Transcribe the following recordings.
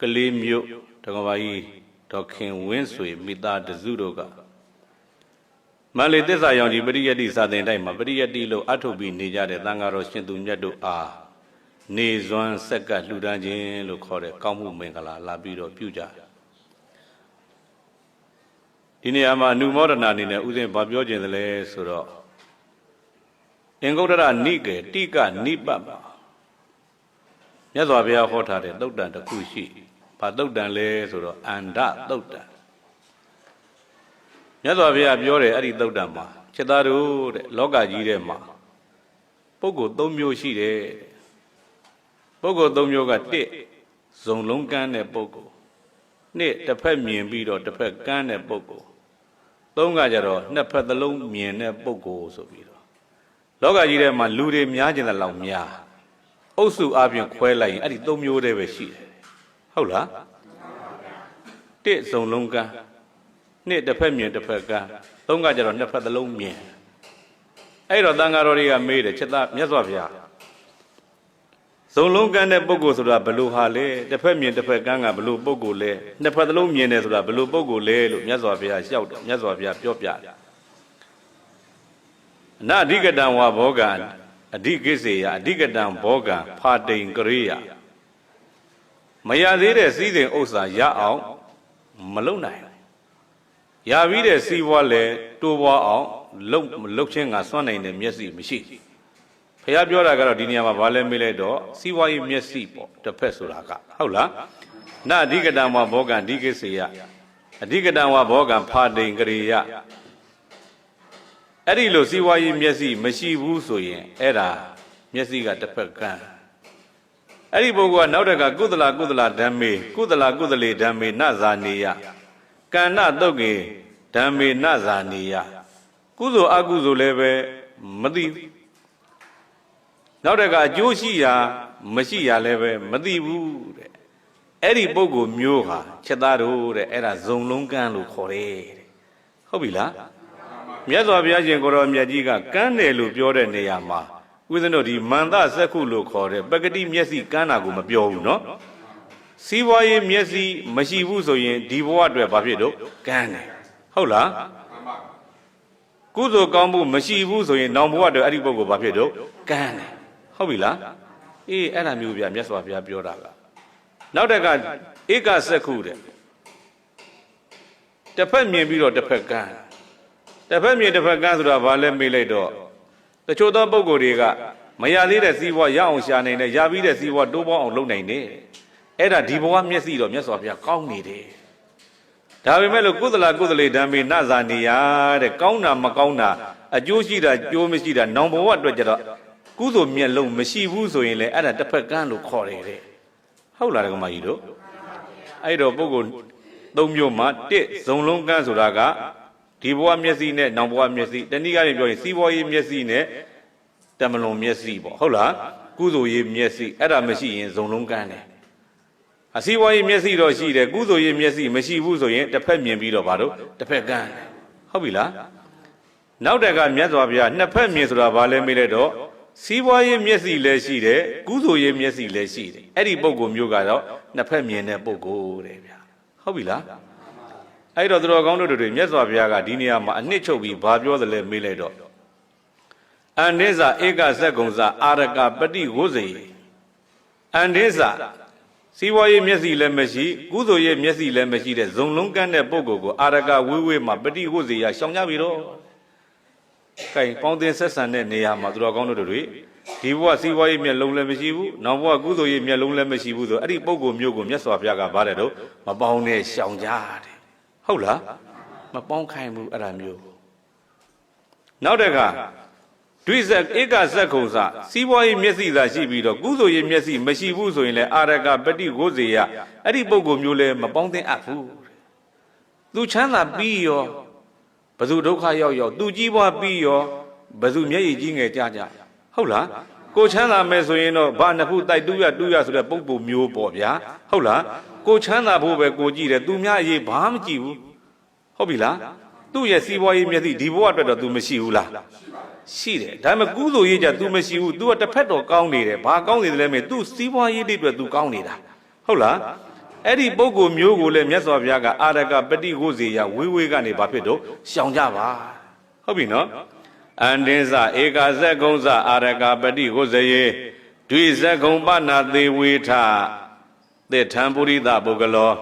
ကလေးမြို့တက္ကမကြီးဒေါက်ခင်ဝင်းဆွေမိသားတစုတို့ကမန္တလေးသစ္စာရောင်ကြီးပရိယတ္တိစာသင်တိုက်မှာပရိယတ္တိလို့အထုတ်ပြီးနေကြတဲ့သံဃာတော်ရှင်သူမြတ်တို့အားနေစွမ်းဆက်ကလှူဒန်းခြင်းလို့ခေါ်တဲ့ကောင်းမှုမင်္ဂလာလာပြီးတော့ပြုကြတယ်ဒီနေရာမှာအနုမောဒနာအနေနဲ့ဥစဉ်ဗာပြောခြင်းသလဲဆိုတော့အင်္ဂုတ္တရနိကေတိကနိပတ်မှာ မြတ်စွာဘုရားဟောထားတဲ့သုတ်တန်တစ်ခုရှိဘာသုတ်တန်လဲဆိုတော့အန္ဒသုတ်တန်မြတ်စွာဘုရားပြောတယ်အဲ့ဒီသုတ်တန်မှာချက်သားတို့တဲ့လောကကြီးထဲမှာပုဂ္ဂိုလ်၃မျိုးရှိတယ်တဲ့ပုဂ္ဂိုလ်၃မျိုးကတစ်ဇုံလုံးကန်းတဲ့ပုဂ္ဂိုလ်နှစ်တစ်ဖက်မြင်ပြီးတော့တစ်ဖက်ကန်းတဲ့ပုဂ္ဂိုလ်သုံးကကြတော့နှစ်ဖက်သလုံးမြင်တဲ့ပုဂ္ဂိုလ်ဆိုပြီးတော့လောကကြီးထဲမှာလူတွေများကျင်တဲ့လောက်များ အုပ်စုအပြင်ခွဲလိုက်ရင်အဲ့ဒီ၃မျိုးတည်းပဲရှိတယ်ဟုတ်လားတစ်စုံလုံးကန်းနှစ်တစ်ဖက်မြင်တစ်ဖက်ကန်းသုံးကကြတော့နှစ်ဖက်သလုံးမြင်အဲ့တော့တန်ဃာတော်တွေကမေးတယ်ချက်သားမြတ်စွာဘုရားဇုံလုံးကန်းတဲ့ပုဂ္ဂိုလ်ဆိုတာဘယ်လိုဟာလဲတစ်ဖက်မြင်တစ်ဖက်ကန်းကဘယ်လိုပုဂ္ဂိုလ်လဲနှစ်ဖက်သလုံးမြင်တယ်ဆိုတာဘယ်လိုပုဂ္ဂိုလ်လဲလို့မြတ်စွာဘုရားလျှောက်တယ်မြတ်စွာဘုရားပြောပြတယ်အနာအဓိကတံဝါဘောကံ အဓိကိစေယအဓိကတံဘောကံဖာတိန်ကရိယာမရသေးတဲ့စည်းစိမ်ဥစ္စာရအောင်မလုံနိုင်ဘူးရပြီးတဲ့စီးပွားလဲတိုးပွားအောင်လုံလုံချင်းကစွန့်နိုင်တဲ့မျက်စိမရှိဖះပြောတာကတော့ဒီနေရာမှာဘာလဲမေးလိုက်တော့စီးပွားရေးမျက်စိပေါ့တစ်ဖက်ဆိုတာကဟုတ်လားနအဓိကတံဝါဘောကံအဓိကိစေယအဓိကတံဝါဘောကံဖာတိန်ကရိယာ အဲ့ဒီလိုစီးပွားရေးမျက်စိမရှိဘူးဆိုရင်အဲ့ဒါမျက်စိကတစ်ဖက်ကန်းအဲ့ဒီပုဂ္ဂိုလ်ကနောက်တကကုသလကုသလဓမ္မေကုသလကုသလေဓမ္မေနဇာနေယကန္နတုတ်ကေဓမ္မေနဇာနေယကုသိုလ်အကုသိုလ်လည်းပဲမသိဘူးနောက်တကအကျိုးရှိရာမရှိရာလည်းပဲမသိဘူးတဲ့အဲ့ဒီပုဂ္ဂိုလ်မျိုးဟာချက်သားတို့တဲ့အဲ့ဒါဇုံလုံးကန်းလို့ခေါ်တယ်တဲ့ဟုတ်ပြီလား မြတ်စွာဘုရားရှင်ကိုရောမြတ်ကြီးကကန်းတယ်လို့ပြောတဲ့နေရာမှာဦးဇင်းတို့ဒီမန္တစက္ခုလို့ခေါ်တဲ့ပကတိမျက်စိကန်းတာကိုမပြောဘူးနော်စီးပွားရေးမျက်စိမရှိဘူးဆိုရင်ဒီဘဝအတွက်ဘာဖြစ်တော့ကန်းတယ်ဟုတ်လားကုသိုလ်ကောင်းမှုမရှိဘူးဆိုရင်နောင်ဘဝအတွက်အဲ့ဒီပုဂ္ဂိုလ်ဘာဖြစ်တော့ကန်းတယ်ဟုတ်ပြီလားအေးအဲ့ဒါမျိုးဗျာမြတ်စွာဘုရားပြောတာကနောက်တက်ကဧကစက္ခုတဲ့တစ်ဖက်မြင်ပြီးတော့တစ်ဖက်ကန်း တစ်ဖက်မြင်တစ်ဖက်ကန်းဆိုတာဘာလဲမေးလိုက်တော့တချို့သောပုဂ္ဂိုလ်တွေကမရသေးတဲ့စီးပွားရအောင်ရှာနိုင်တယ်ရပြီးတဲ့စီးပွားတိုးပေါင်းအောင်လုပ်နိုင်တယ်အဲ့ဒါဒီဘဝမျက်စိတော့မြတ်စွာဘုရားကောင်းနေတယ်ဒါပေမဲ့လို့ကုသလကုသလေဓမ္မေနဇာနေယတဲ့ကောင်းတာမကောင်းတာအကျိုးရှိတာကျိုးမရှိတာနောင်ဘဝအတွက်ကြတော့ကုသိုလ်မျက်လုံးမရှိဘူးဆိုရင်လည်းအဲ့ဒါတစ်ဖက်ကန်းလို့ခေါ်တယ်တဲ့ဟုတ်လားဒကမကြီးတို့အဲ့တော့ပုဂ္ဂိုလ်သုံးမျိုးမှာတစ်ဇုံလုံးကန်းဆိုတာက ဒီဘဝမျက်စိနဲ့နောင်ဘဝမျက်စိတနည်းအားဖြင့်ပြောရင်စီးပွားရေးမျက်စိနဲ့တမလွန်မျက်စိပေါ့ဟုတ်လားကုသိုလ်ရေးမျက်စိအဲ့ဒါမရှိရင်ဇုံလုံးကန်းတယ်အစီးပွားရေးမျက်စိတော့ရှိတယ်ကုသိုလ်ရေးမျက်စိမရှိဘူးဆိုရင်တစ်ဖက်မြင်ပြီးတော့ဗါတော့တစ်ဖက်ကန်းတယ်ဟုတ်ပြီလားနောက်တက်ကမြတ်စွာဘုရားနှစ်ဖက်မြင်ဆိုတာဘာလဲမေးလိုက်တော့စီးပွားရေးမျက်စိလည်းရှိတယ်ကုသိုလ်ရေးမျက်စိလည်းရှိတယ်အဲ့ဒီပုံကိုမျိုးကတော့နှစ်ဖက်မြင်တဲ့ပုံကိုတဲ့ဗျာဟုတ်ပြီလား အဲ့တော့သူတော်ကောင်းတို့တွေမြတ်စွာဘုရားကဒီနေရာမှာအနှစ်ချုပ်ပြီးဘာပြောသလဲမေးလိုက်တော့အန္ဒေဇာဧကဇက်ကုံဇာအာရကပฏิဝုဇေအန္ဒေဇာစီးပွားရေးမျက်စိလည်းမရှိကုသိုလ်ရေးမျက်စိလည်းမရှိတဲ့ဇုံလုံးကန်းတဲ့ပုဂ္ဂိုလ်ကိုအာရကဝေးဝေးမှာပฏิဝုဇေရရှောင်ကြပြီတော့ကဲပေါင်းတင်ဆက်ဆံတဲ့နေရာမှာသူတော်ကောင်းတို့တွေဒီဘဝစီးပွားရေးမျက်လုံးလည်းမရှိဘူးနောက်ဘဝကုသိုလ်ရေးမျက်လုံးလည်းမရှိဘူးဆိုအဲ့ဒီပုဂ္ဂိုလ်မျိုးကိုမြတ်စွာဘုရားကဗါတယ်တော့မပေါင်းနဲ့ရှောင်ကြတယ် ဟုတ်လားမပေါင်းခိုင်းဘူးအဲ့ဒါမျိုးနောက်တက်ကဒွိဇက်ဧကဇက်ခုံစစီးပွားရေးမျက်စိသာရှိပြီးတော့ကုသိုလ်ရေးမျက်စိမရှိဘူးဆိုရင်လည်းအာရကပฏิကိုဇေယအဲ့ဒီပုဂ္ဂိုလ်မျိုးလည်းမပေါင်းသင့်အပ်ဘူးသူချမ်းသာပြီးရောဘသူဒုက္ခရောက်ရောက်သူကြီးပွားပြီးရောဘသူမျက်ရည်ကြီးငယ်ကြကြဟုတ်လားကိုချမ်းသာမယ်ဆိုရင်တော့ဘာနှစ်ခုတိုက်တူးရတူးရဆိုတဲ့ပုံပုံမျိုးပေါ့ဗျာဟုတ်လား ကိုချမ်းသာဖို့ပဲကိုကြည့်တယ်သူများအရေးဘာမှမကြည့်ဘူးဟုတ်ပြီလားသူ့ရဲ့စီးပွားရေးမျက်စိဒီဘဝအတွက်တော့ तू မရှိဘူးလားရှိတယ်ဒါပေမဲ့ကုသိုလ်ရေးကြ तू မရှိဘူး तू ကတစ်ဖက်တော့ကောင်းနေတယ်ဘာကောင်းနေတယ်လဲမေ तू စီးပွားရေးတွေအတွက် तू ကောင်းနေတာဟုတ်လား အဲ့ဒီပုဂ္ဂိုလ်မျိုးကိုလည်းမြတ်စွာဘုရားကအာရကပฏิကိုဇေယဝေးဝေးကနေဘာဖြစ်တော့ရှောင်ကြပါဟုတ်ပြီနော်အန္တင်းစဧကာဇက်ကုံစအာရကပฏิကိုဇေယဒွိဇက်ကုံပနာသေးဝေထ သေထံပုရိသပုဂ္ဂလော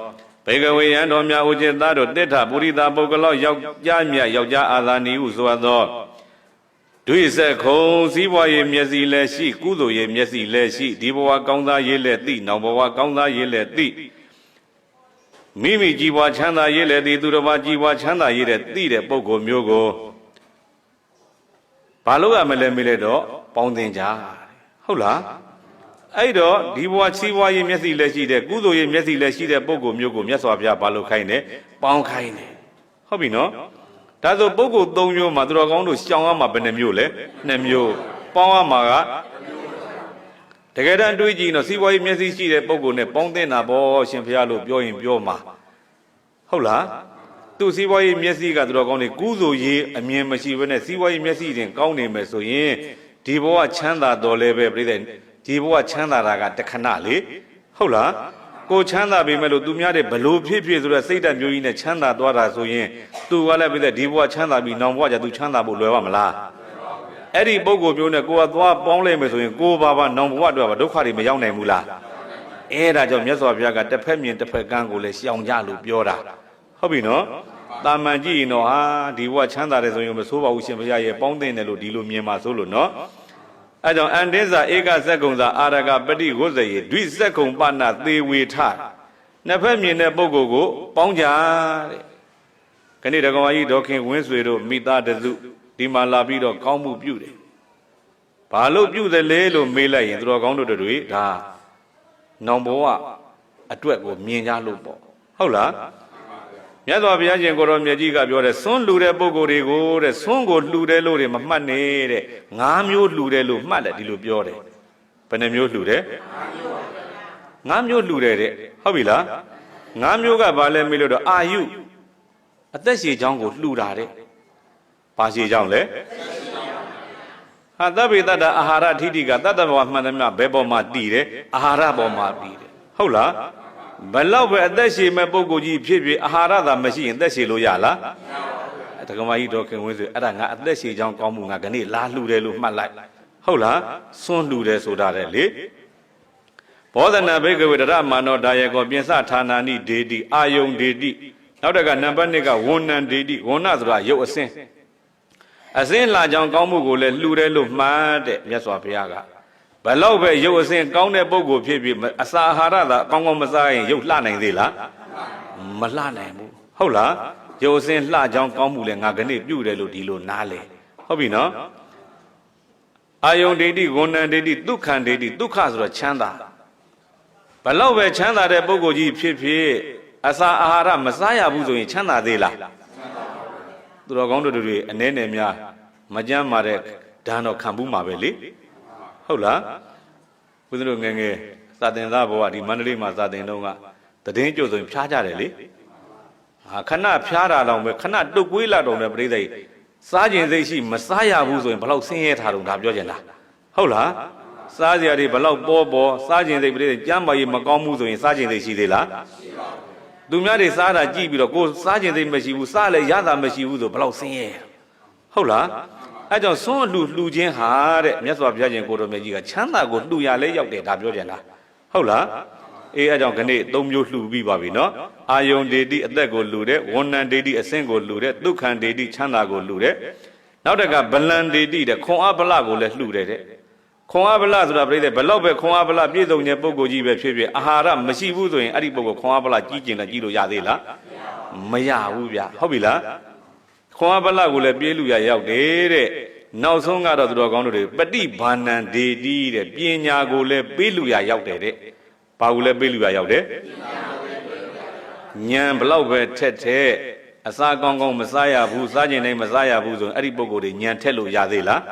ဘေကဝေယံတော်မြတ်ဥจิตသားတို့တိဋ္ဌပုရိသပုဂ္ဂလောယောက်ျားမြတ်ယောက်ျားအာသာနီဟုဆိုသောဒွိဇက်ခုံစည်းပွားရေးမျက်စိလည်းရှိ ကုသိုလ်ရေးမျက်စိလည်းရှိဒီဘဝကောင်းသားရေးလည်းသိနောက်ဘဝကောင်းသားရေးလည်းသိမိမိကြည်ပွားချမ်းသာရေးလည်းသိသူတစ်ပါးကြည်ပွားချမ်းသာရေးတဲ့သိတဲ့ပုဂ္ဂိုလ်မျိုးကိုဘာလို့ရမလဲမေးလိုက်တော့ပေါင်းတင်ကြဟုတ်လား အဲ့တော့ဒီဘဝချီးပွားရေးမျက်စိလည်းရှိတဲ့ကုသိုလ်ရေးမျက်စိလည်းရှိတဲ့ပုဂ္ဂိုလ်မျိုးကိုမြတ်စွာဘုရားဘာလို့ခိုင်းတယ်ပေါင်းခိုင်းတယ်ဟုတ်ပြီနော်ဒါဆိုပုဂ္ဂိုလ်၃မျိုးမှာသူတော်ကောင်းတို့ရှောင်ရမှာဘယ်နှမျိုးလဲနှစ်မျိုးပေါင်းရမှာကတကယ်တမ်းတွေးကြည့်တော့စီးပွားရေးမျက်စိရှိတဲ့ပုဂ္ဂိုလ်နဲ့ပေါင်းတင်တာပေါ့ရှင်ဘုရားလို့ပြောရင်ပြောမှာဟုတ်လားသူစီးပွားရေးမျက်စိကသူတော်ကောင်းတွေကုသိုလ်ရေးအမြင်မရှိဘဲနဲ့စီးပွားရေးမျက်စိတင်ကောင်းနေမယ်ဆိုရင်ဒီဘဝချမ်းသာတော်လဲပဲပြိဿ ဒီဘဝချမ်းသာတာကတခဏလေဟုတ်လားကိုချမ်းသာပေမဲ့လို့သူများတဲ့ဘလို့ဖြစ်ဖြစ်ဆိုတော့စိတ်ဓာတ်မျိုးကြီးနဲ့ချမ်းသာသွားတာဆိုရင်သူကလည်းပြိဿဒီဘဝချမ်းသာပြီးနောင်ဘဝကျသူချမ်းသာဖို့လွယ်ပါမလားအဲ့ဒီပုံကိုမျိုးနဲ့ကိုကသွားပေါင်းလိုက်မယ်ဆိုရင်ကိုဘာဘာနောင်ဘဝတော့ဒုက္ခတွေမရောက်နိုင်ဘူးလားအဲ့ဒါကြောင့်မြတ်စွာဘုရားကတစ်ဖက်မြင်တစ်ဖက်ကန်းကိုလည်းရှောင်ကြလို့ပြောတာဟုတ်ပြီနော်တာမန်ကြည့်ရင်တော့ဟာဒီဘဝချမ်းသာတယ်ဆိုရင်မဆိုးပါဘူးရှင်ဘုရားရဲ့ပေါင်းတင်တယ်လို့ဒီလိုမြင်ပါဆိုလို့နော် အဲကြောင့်အန္တိဇာဧကဇက်ကုံသာအာရကပฏิဝဇ္ဇယေဒွိဇက်ကုံပနသေဝေထနှစ်ဖက်မြင်တဲ့ပုဂ္ဂိုလ်ကိုပေါင်းကြတဲ့ခဏတကောင်ကြီးဒေါခင်ဝင်းဆွေတို့မိသားတစုဒီမှာလာပြီးတော့ကောင်းမှုပြုတယ်ဘာလို့ပြုတယ်လဲလို့မေးလိုက်ရင်သူတော်ကောင်းတို့တွေဒါနောင်ဘဝအတွက်ကိုမြင်ကြလို့ပေါ့ဟုတ်လား မြတ်စွာဘုရားရှင်ကိုရောမြတ်ကြီးကပြောတယ်ဆွန်းလှူတဲ့ပုံကိုယ်တွေကိုတဲ့ဆွန်းကိုလှူတယ်လို့တွေမမှတ်နဲ့တဲ့ငါးမျိုးလှူတယ်လို့မှတ်တယ်ဒီလိုပြောတယ်ဘယ်နှမျိုးလှူတယ်ငါးမျိုးလှူတယ်တဲ့ဟုတ်ပြီလားငါးမျိုးကဘာလဲမေးလို့တော့အာယုအသက်ရှည်ချောင်းကိုလှူတာတဲ့ဘာရှည်ချောင်းလဲဟာသဗ္ဗေတ္တအာဟာရထိတိကတတ္တဘဝမှန်သမျှဘယ်ပေါ်မှာတည်တယ်အာဟာရပေါ်မှာတည်တယ်ဟုတ်လား ဘလောက်ပဲအသက်ရှည်မဲ့ပုံကိုကြီးဖြစ်ဖြစ်အာဟာရသာမရှိရင်အသက်ရှည်လို့ရလားတက္ကမကြီးတော်ခင်ဝင်းဆိုအဲ့ဒါငါအသက်ရှည်ချောင်းကောင်းမှုငါခဏလာလှူတယ်လို့မှတ်လိုက်ဟုတ်လားစွန့်လှူတယ်ဆိုတာတဲ့လေဘောဓနာဘိကဝေတရမာနောဒါယေကောပြင်စဌာနာနိဒေတိအာယုံဒေတိနောက်တကနံပါတ်1ကဝဏ္ဏံဒေတိဝဏ္ဏဆိုတာရုပ်အစင်းအစင်းလာကြောင်ကောင်းမှုကိုလည်းလှူတယ်လို့မှတ်တဲ့မြတ်စွာဘုရားက ဘလောက်ပဲရုပ်အစင်းကောင်းတဲ့ပုံကိုဖြစ်ဖြစ်အစာအာဟာရသာကောင်းကောင်းမစားရင်ရုပ်လှနိုင်သေးလားမလှနိုင်ဘူးဟုတ်လားရုပ်အစင်းလှကြောင်ကောင်းမှုလည်းငါကနေ့ပြုတယ်လို့ဒီလိုနားလေဟုတ်ပြီနော်အာယုံဒိဋ္ဌိဝဏ္ဏံဒိဋ္ဌိဒုက္ခံဒိဋ္ဌိဒုက္ခဆိုတော့ချမ်းသာဘလောက်ပဲချမ်းသာတဲ့ပုဂ္ဂိုလ်ကြီးဖြစ်ဖြစ်အစာအာဟာရမစားရဘူးဆိုရင်ချမ်းသာသေးလားသူတော်ကောင်းတို့တွေအ ਨੇ နဲ့များမကြမ်းမာတဲ့ဒဏ်တော့ခံဘူးမှာပဲလေ ဟုတ်လားဘုရားတို့ငယ်ငယ်စာတင်သားဘဝဒီမန္တလေးမှာစာတင်တော့ကတည်င်းကြိုဆိုရင်ဖြားကြတယ်လေဟာခဏဖြားတာတော့ပဲခဏတုတ်ကွေးလာတော့ပဲပြိဿစားခြင်းစိတ်ရှိမစားရဘူးဆိုရင်ဘလောက်ဆင်းရဲထားတော့ဒါပြောချင်လားဟုတ်လားစားစရာတွေဘလောက်ပေါ်ပေါ်စားခြင်းစိတ်ပြိဿကြမ်းမာရေးမကောင်းမှုဆိုရင်စားခြင်းစိတ်ရှိသေးလားသူများတွေစားတာကြည့်ပြီးတော့ကိုစားခြင်းစိတ်မရှိဘူးစားလည်းရတာမရှိဘူးဆိုဘလောက်ဆင်းရဲဟုတ်လား အဲကြောင့်ဆွန်းလှူလှူခြင်းဟာတဲ့မြတ်စွာဘုရားရှင်ကိုတော်မြတ်ကြီးကချမ်းသာကိုလှူရလဲရောက်တယ်ဒါပြောကြလားဟုတ်လားအေးအဲကြောင့်ခဏသုံးမျိုးလှူပြီးပါပြီနော်အာယုံဒေတိအသက်ကိုလှူတဲ့ဝဏ္ဏဒေတိအဆင့်ကိုလှူတဲ့ဒုက္ခံဒေတိချမ်းသာကိုလှူတဲ့နောက်တကဗလံဒေတိတဲ့ခွန်အားဗလကိုလည်းလှူတယ်တဲ့ခွန်အားဗလဆိုတာပြိတဲ့ဘလောက်ပဲခွန်အားဗလပြည့်စုံတဲ့ပုဂ္ဂိုလ်ကြီးပဲဖြစ်ဖြစ်အာဟာရမရှိဘူးဆိုရင်အဲ့ဒီပုဂ္ဂိုလ်ခွန်အားဗလကြီးကျင်လည်းကြီးလို့ရသေးလားမရဘူးဗျဟုတ်ပြီလား ခွန်အားဗလကိုလည်းပြေးလူရရောက်တယ်တဲ့နောက်ဆုံးကတော့သူတော်ကောင်းတို့တွေပฏิဘာနံဒေတိတဲ့ပညာကိုလည်းပေးလူရရောက်တယ်တဲ့ဘာကိုလည်းပေးလူရရောက်တယ်ဉာဏ်ဘလောက်ပဲထက်ထက်အစာကောင်းကောင်းမစားရဘူးစားကျင်တိုင်းမစားရဘူးဆိုရင်အဲ့ဒီပုံကိုယ်တွေဉာဏ်ထက်လို့ရသေးလား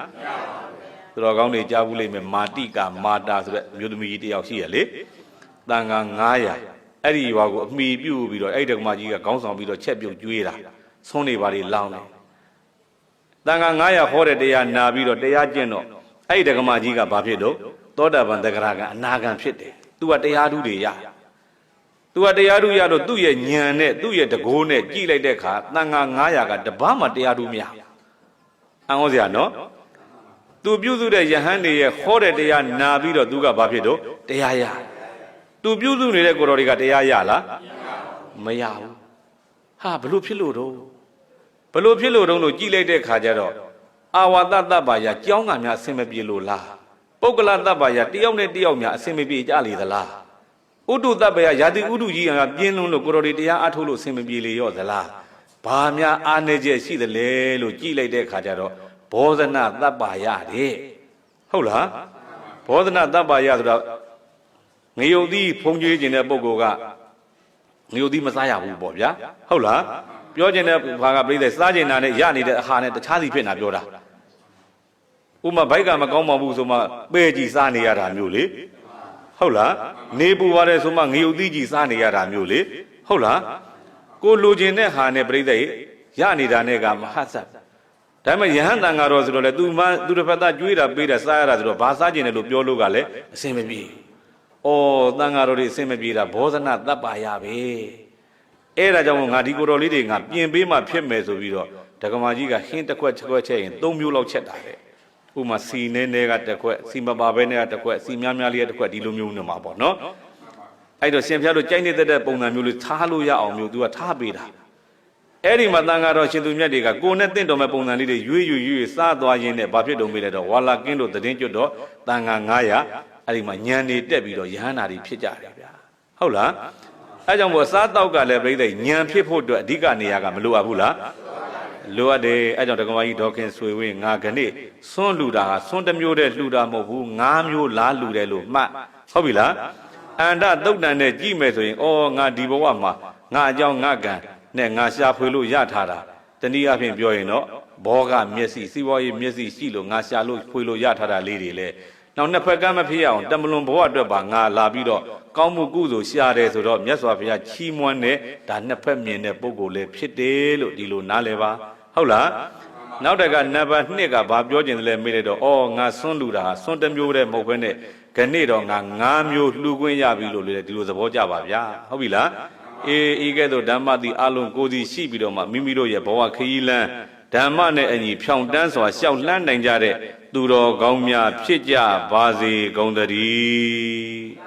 သူတော်ကောင်းတွေကြားဘူးလိမ့်မယ်မာတိကမာတာဆိုတဲ့မျိုးသမီးကြီးတယောက်ရှိရလေတန်ခါ900အဲ့ဒီရွာကိုအမိပြုတ်ပြီးတော့အဲ့ဒီဓမ္မကြီးကခေါင်းဆောင်ပြီးတော့ချက်ပြုတ်ကျွေးတာ ဆုံးနေပါလေလောင်းတယ်တန်ခါ900ဟောတဲ့တရားနာပြီးတော့တရားကျင့်တော့အဲ့ဒီဓမ္မကြီးကဘာဖြစ်တော့သောတာပန်တဂရကအနာဂံဖြစ်တယ်သူကတရားဓုတွေရသူကတရားဓုရလို့သူ့ရဲ့ညံနဲ့သူ့ရဲ့တကိုးနဲ့ကြည့်လိုက်တဲ့အခါတန်ဃာ900ကတပားမှတရားဓုမရအံ့ဩစရာနော်သူပြုစုတဲ့ယဟန်တွေရဲ့ဟောတဲ့တရားနာပြီးတော့သူကဘာဖြစ်တော့တရားရသူပြုစုနေတဲ့ကိုတော်တွေကတရားရလားမရဘူးဟာဘလို့ဖြစ်လို့တော့ ဘလို့ဖြစ်လို့တော့လို့ကြည့်လိုက်တဲ့ခါကျတော့အာဝါဒတ္တပါယကြောင်းကများအဆင်မပြေလို့လားပုဂ္ဂလတ္တပါယတယောက်နဲ့တယောက်များအဆင်မပြေကြလေသလားဥတုတပ္ပယယာတိဥတုကြီးကပြင်းလုံးလို့ကိုတော်ဒီတရားအထုတ်လို့ဆင်မပြေလေရော့သလားဘာများအာနေချက်ရှိသလဲလို့ကြည်လိုက်တဲ့အခါကျတော့ဘောဇနတပ္ပယတဲ့ဟုတ်လားဘောဇနတပ္ပယဆိုတော့ငရုတ်သီးဖုံကျွေးခြင်းတဲ့ပုဂ္ဂိုလ်ကငရုတ်သီးမစားရဘူးပေါ့ဗျာဟုတ်လား ပြောခြင်းတဲ့ဘာကပြိဿစားခြင်းနာနဲ့ရနေတဲ့အာဟာနဲ့တခြားစီဖြစ်နေတာပြောတာဥမာဘိုက်ကမကောင်းပါဘူးဆိုမှပဲကြည်စားနေရတာမျိုးလေဟုတ်လားနေပူပါတယ်ဆိုမှငရုတ်သီးကြီးစားနေရတာမျိုးလေဟုတ်လားကိုလိုချင်တဲ့ဟာနဲ့ပြိဿရေရနေတာနဲ့ကမဟာဆက်ဒါပေမဲ့ယဟန်တန်ဃာတော်ဆိုတော့လေသူမသူတစ်ဖက်သားကျွေးတာပေးတာစားရတာဆိုတော့ဘာစားကျင်တယ်လို့ပြောလို့ကလည်းအစင်မပြေ။အော်တန်ဃာတော်တွေအစင်မပြေတာဘောဇနတပ်ပါရပဲ။ အဲ့ဒါကြောင့်ငါဒီကိုတော်လေးတွေငါပြင်ပေးမှဖြစ်မယ်ဆိုပြီးတော့ဒကမာကြီးကဟင်းတစ်ခွက်ချက်ခွက်ချက်ရင်၃မျိုးလောက်ချက်တာတဲ့။ဥပမာစီနေနေကတစ်ခွက်စီမပါဘဲနဲ့ကတစ်ခွက်စီများများလေးကတစ်ခွက်ဒီလိုမျိုးနေမှာပေါ့နော်။အဲ့တော့ရှင်ဖျားတို့ကြိုက်နေတဲ့ပုံစံမျိုးလေးထားလို့ရအောင်မျိုးသူကထားပေးတာ။အဲ့ဒီမှာတန်ဃာတော်ရှင်သူမြတ်တွေကကိုယ်နဲ့တင့်တော်မဲ့ပုံစံလေးတွေရွေးရွေးရွေးစားသွားရင်းနဲ့ဘာဖြစ်တုံးမေးလိုက်တော့ဝါလာကင်းတို့သတင်းကျွတ်တော့တန်ဃာ900အဲ့ဒီမှာညံနေတက်ပြီးတော့ယဟန္တာတွေဖြစ်ကြတယ်ဗျာ။ဟုတ်လား။ အဲကြောင့်မို့စားတောက်ကလည်းပြိဿညံဖြစ်ဖို့အတွက်အဓိကနေရာကမလိုအပ်ဘူးလား။လိုအပ်တယ်အဲကြောင့်တက္ကမကြီးဒေါခင်ဆွေဝင်းငါကနေ့စွန့်လူတာဟာစွန့်တစ်မျိုးတည်းလှူတာမဟုတ်ဘူးငါးမျိုးလားလှူတယ်လို့မှတ်ဟုတ်ပြီလားအန္တတုတ်တန်နဲ့ကြည့်မယ်ဆိုရင်အော်ငါဒီဘဝမှာငါအကြောင်းငါကံနဲ့ငါရှာဖွေလို့ရထားတာတနည်းအားဖြင့်ပြောရင်တော့ဘောကမျက်စိစီးပွားရေးမျက်စိရှိလို့ငါရှာလို့ဖွေလို့ရထားတာလေးတွေလေ နောက်နှစ်ဖက်ကမဖြစ်အောင်တမလွန်ဘဝအတွက်ပါငါလာပြီးတော့ကောင်းမှုကုသိုလ်ရှာတယ်ဆိုတော့မြတ်စွာဘုရားချီးမွမ်းတဲ့ဒါနှစ်ဖက်မြင်တဲ့ပုံကိုယ်လေးဖြစ်တယ်လို့ဒီလိုနားလည်ပါဟုတ်လားနောက်တကနံပါတ်2ကဘာပြောကျင်တယ်လဲမေးလိုက်တော့အော်ငါဆွန်းလူတာဟာဆွန်းတစ်မျိုးတည်းမဟုတ်ဘဲနဲ့ခဏတော့ငါ9မျိုးလှူခွင့်ရပြီလို့လေဒီလိုသဘောကျပါဗျာဟုတ်ပြီလားအေးဤကဲ့သို့ဓမ္မတိအလုံးကိုယ်စီရှိပြီးတော့မှမိမိတို့ရဲ့ဘဝခရီးလန်းဓမ္မနဲ့အညီဖြောင်တန်းစွာရှောက်လှမ်းနိုင်ကြတဲ့ သူတော်ကောင်းများဖြစ်ကြပါစေကုန်သတည်း